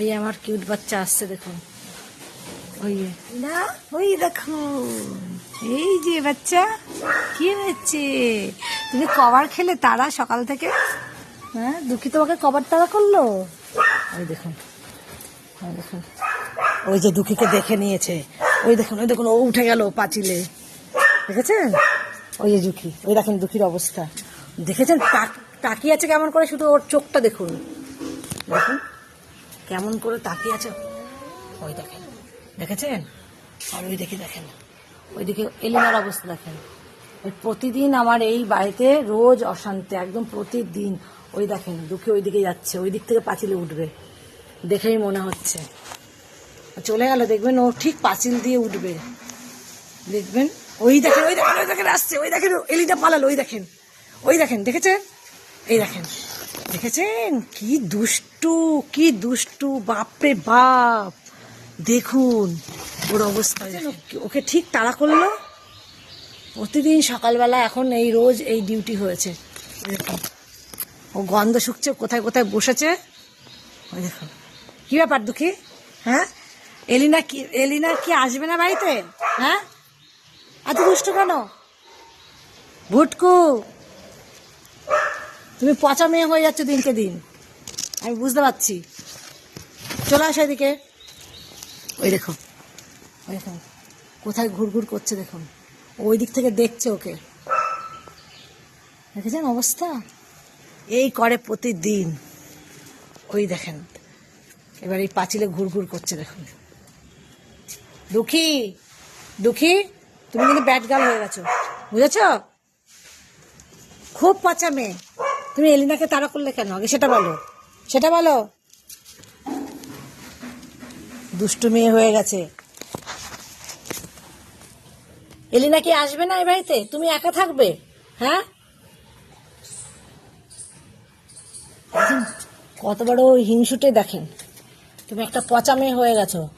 ওই আমার কিউট বাচ্চা আসছে দেখুন। ওই না ওই দেখো। এই যে বাচ্চা কি হয়েছে? তুমি কবার খেলে তারা সকাল থেকে? হ্যাঁ দুঃখী তোমাকে কবার তারা করল? ওই দেখুন ওই দেখুন। ওই যে দুঃখীকে দেখে নিয়েছে। ওই দেখুন ওই দেখুন ও উঠে গেল পাঁচিলে। দেখেছেন? ওই যে দুঃখী ওই দেখেন দুঃখীর অবস্থা। দেখেছেন? তাক- তাকিয়ে আছে কেমন করে? শুধু ওর চোখটা দেখুন। দেখুন। কেমন করে তাকিয়ে আছে? ওই দেখেন। দেখেছেন? আর ওই দেখে দেখেন। ওইদিকে এলিনার অবস্থা দেখেন। ওই প্রতিদিন আমার এই বাড়িতে রোজ অশান্তি, একদম প্রতিদিন। ওই দেখেন, দুঃখে ওই দিকে যাচ্ছে, ওই দিক থেকে পাঁচিলে উঠবে। দেখেই মনে হচ্ছে। চলে গেল, দেখবেন ও ঠিক পাঁচিল দিয়ে উঠবে। দেখবেন, ওই দেখেন ওই দেখেন ওই দেখেন, আসছে, ওই দেখেন এলিটা পালালো, ওই দেখেন। ওই দেখেন, দেখেছেন? এই দেখেন। দেখেছেন? কি দুষ্টু কি দুষ্টু বাপরে বাপ। দেখুন ওর অবস্থা দেখেন। ওকে ঠিক তাড়া করল? প্রতিদিন সকালবেলা এখন এই রোজ এই ডিউটি হয়েছে। ও গন্ধ শুকছে কোথায় কোথায় বসেছে? ওই দেখুন। কি ব্যাপার দুঃখী? হ্যাঁ? এলিনা কি এলিনা কি আসবে না বাড়িতে? হ্যাঁ? এত দুষ্টু কেন? ভুটকু। তুমি পচা মেয়ে হয়ে যাচ্ছ দিনকে দিন। আমি বুঝতে পারছি। চলে আসো এদিকে। ওই দেখো। ওই দেখো। কোথায় ঘুরঘুর করছে দেখুন ওই দিক থেকে দেখছে ওকে। দেখেছেন অবস্থা? এই করে প্রতিদিন। ওই দেখেন। এবার এই পাঁচিলে ঘুরঘুর করছে দেখুন দুঃখী! দুঃখী! তুমি কিন্তু ব্যাট গার্ল হয়ে গেছো। বুঝেছ? খুব পচা মেয়ে। তুমি এলিনাকে তাড়া করলে কেন? আগে সেটা বলো। সেটা বলো। দুষ্টু মেয়ে হয়ে গেছে। এলিনা কি আসবে না এই বাড়িতে? তুমি একা থাকবে হ্যাঁ? কত বড় হিংসুটে দেখেন। তুমি একটা পচা মেয়ে হয়ে গেছো।